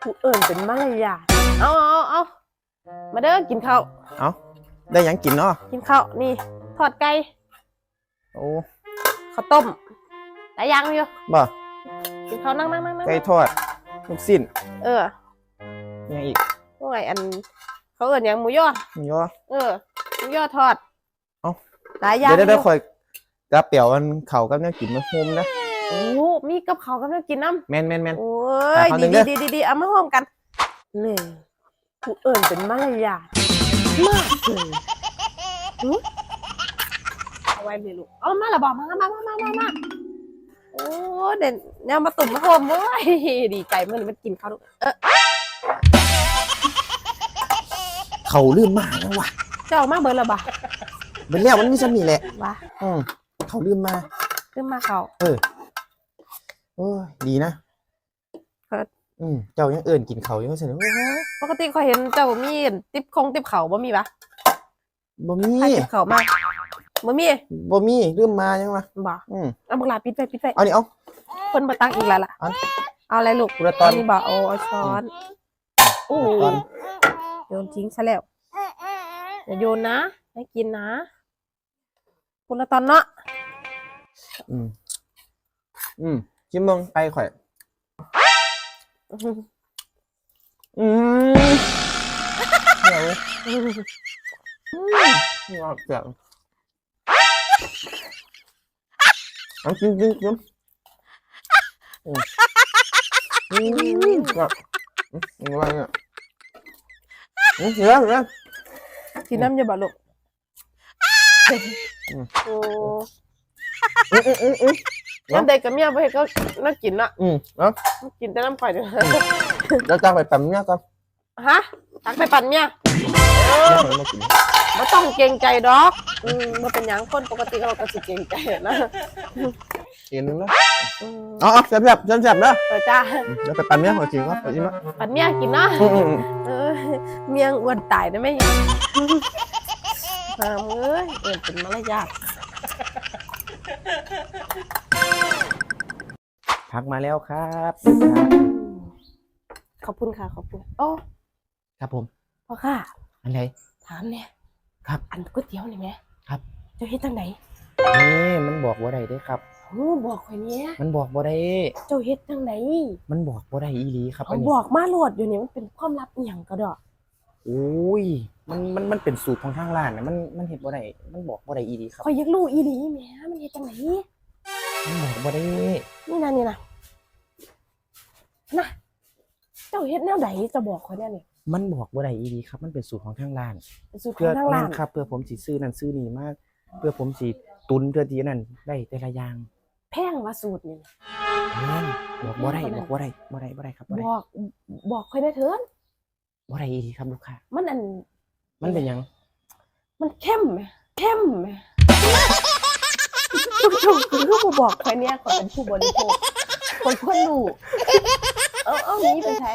ผู้เอิ่นเป็นมารยาทเอาเอาเอามาเด้อกินข้าว เอาได้หยังกินเนาะกินข้าว นี่ ทอดไก่โอ้ข้าวต้มหลายอย่างอยู่บ่กินข้าวนั่งนั่งนั่งนั่งไก่ทอดลูกสิ้นเออหยังอีกว่าไงอัน เขาเอิ่นหยังหมูย่อหมูยอเออหมูย่อทอดเอ้าหลายอย่างเดี๋ยวเดี๋ยวอคอยกระเปียวมันเข่ากับเนี่ยกินมาโฮมนะ โอ้มีกับข้าวกับน้ำกินน้ำแมนแมนแมนโอ้หยาข้าวหนึ่ดีงเด้ดีอดีดีดีเอามาห้อมกันนี่ผู้เอิ่นเป็นมารยาทมากเลยหึเอาไว้เลยลูกเอามาละบอกมามามามามามาโอ้เด่นเนี่ยมาตุ่มมาโฮมเว้ยดีใจมันมันกินข้าวลูกเออเขาลืมมาแล้ววะเจ้ามาเบอร์ละบ่ะเป็นแล้วมันมีสมีแหละบ่ะอืมเขาลืมมา ขึ้นมาเขาเออ โอ้ยดีนะเอิ้นอืมเจ้ายังเอิ่นกินเขาวยังไม่เสร็จโอ้ยปกติเขาเห็นเจ้ามีติ๊บคงติ๊บเขาบ่มีปะบ่มีใครติ๊บเขามาบ่มีบ่มีลืมมายังวะบ่อืมเอาบุกลาปิดไปปิดไปเอานี่เอาคนมาตั้งอีกแล้วล่ะอันเอาอะไรลูกกุละตอนนี่บ่เอาเอาช้อนโอ้ตอนโยนทิ้งซะแล้วอย่าโยนนะให้กินนะคนละตอนเนาะอืมอืม ชิมเมืองไปข่อยอืมเดี๋ยวนี่เอาเสียงเอาจริงจริงจริงอืมอืมแบบอืมอะไรเนี่ยอืมเดี๋ยวเดี๋ยวกินน้ำอย่าบ่ลูกอืมโอ้อืมอืมอืมอืม น้ำเด็กกับเมียบ่เฮ็ดก็น่ากินเนาะอืมเนาะกินแต่น้ำข่อยเด้อเดี๋ยวจ้างไปปั๊มเนี่ยก่อนฮะตักไปปั่นเมียเดี๋ยวผมมากินไม่ต้องเกรงใจดอกอืมมันเป็นอย่างคนปกติเราก็สิเกรงใจอะนะกินนึงนะอืมอ๋อแซ่บแซ่บแซ่บแซ่บๆเด้อเออจ้าเดี๋ยวไปปั๊มเนี่ยขอจริงครับไปชิมนะปั่นเมียกินนะอืมอืมอืมเออเมียอ้วนตายได้ไหมหามเอ้ยเอินเป็นมารยาท พักมาแล้วครับขอบคุณค่ะขอบคุณโอ้ครับผมพ่อค่ะอะไรถามเนี่ยครับ อันก๋วยเตี๋ยวนี่ไหมครับเจ้าเฮ็ดจังไหนนี่มันบอกบ่ได้เด้ครับโอ้บอกข่อยเนี้ยมันบอกบ่ได้เจ้าเฮ็ดจังไหนมันบอกบ่ได้อีหลีครับเขาอันนี้บอกมาโหลดอยู่นี่มันเป็นความลับอหย่างก็ดอกโอ้ยมันมันมันเป็นสูตรของทางร้านนะมันมันเห็นบ่ได้มันบอกบ่ได้อีหลีครับข่อยอยากรู้อีหลีแหมมันเฮ็ดจังไหน มันบอกบ่ได้ นี่นะนี่นะนะเจ้าเฮ็ดแนวใดจะบอกข่อยแน่นี่มันบอกบ่ได้อีหลีครับ มันเป็นสูตรของทางร้านเป็นสูตรขเพื่อองทางร้านนั่นครับเพื่อผมสิซื้อนั่นซื้อนี่มาก เพื่อผมสิตุนเพื่อที่นั่นได้แต่ละอย่างแพงว่าสูตรนี่แม่นบอกบ่ได้ บอกบ่ได้บ่ได้บ่ได้ครับบ่ได้บอกบอกค่อยได้เถินบ่ได้อีหลีครับลูกค้ามันอันมันเป็นหยังมันเข้มไหมเข้มไหม ทุกทุกคือผู้บอกค่อยเนี่ยขอยเป็นผู้บริโภคคนควรรู้เอาเอานี้ไปใช้